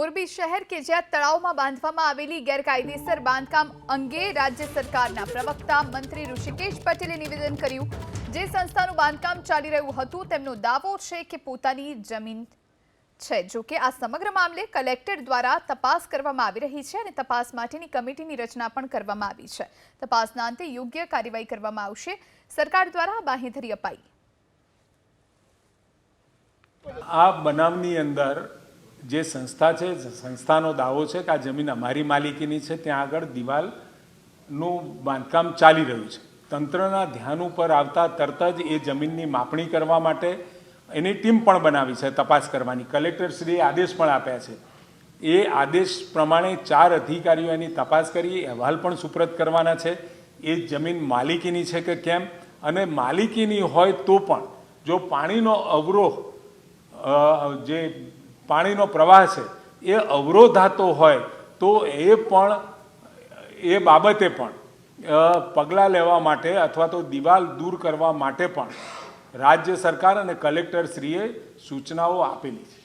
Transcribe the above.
મોરબી શહેર કે જ્યાં તળાવમાં બાંધવામાં આવેલી ગેરકાયદેસર બાંધકામ અંગે રાજ્ય સરકારના પ્રવક્તા મંત્રી ઋષિકેશ પટેલે નિવેદન કર્યું. જે સંસ્થાનું બાંધકામ ચાલી રહ્યું હતું, તેમનો દાવો છે કે પોતાની જમીન છે. જો કે આ સમગ્ર મામલે કલેક્ટર દ્વારા તપાસ કરવામાં આવી રહી છે અને તપાસ માટેની કમિટીની રચના પણ કરવામાં આવી છે. તપાસના અંતે યોગ્ય કાર્યવાહી કરવામાં આવશે. સરકાર દ્વારા બાંહેધરી અપાઈ. આ બનાવની અંદર જે સંસ્થા છે, સંસ્થાનો દાવો છે કે આ જમીન અમારી માલિકીની છે, ત્યાં આગળ દિવાલનું બાંધકામ ચાલી રહ્યું છે. તંત્રના ધ્યાન ઉપર આવતા તરત જ એ જમીનની માપણી કરવા માટે એની ટીમ પણ બનાવી છે, તપાસ કરવાની. કલેક્ટરશ્રીએ આદેશ પણ આપ્યા છે. એ આદેશ પ્રમાણે ચાર અધિકારીઓ એની તપાસ કરી, અહેવાલ પણ સુપ્રત કરવાના છે. એ જમીન માલિકીની છે કે કેમ? અને માલિકીની હોય તો પણ જો પાણીનો અવરોહ જે પાણીનો પ્રવાહ છે, એ અવરોધાતો હોય, તો એ પણ, એ બાબતે પણ પગલાં લેવા માટે અથવા તો દિવાલ દૂર કરવા માટે પણ રાજ્ય સરકાર અને કલેક્ટરશ્રીએ સૂચનાઓ આપેલી છે.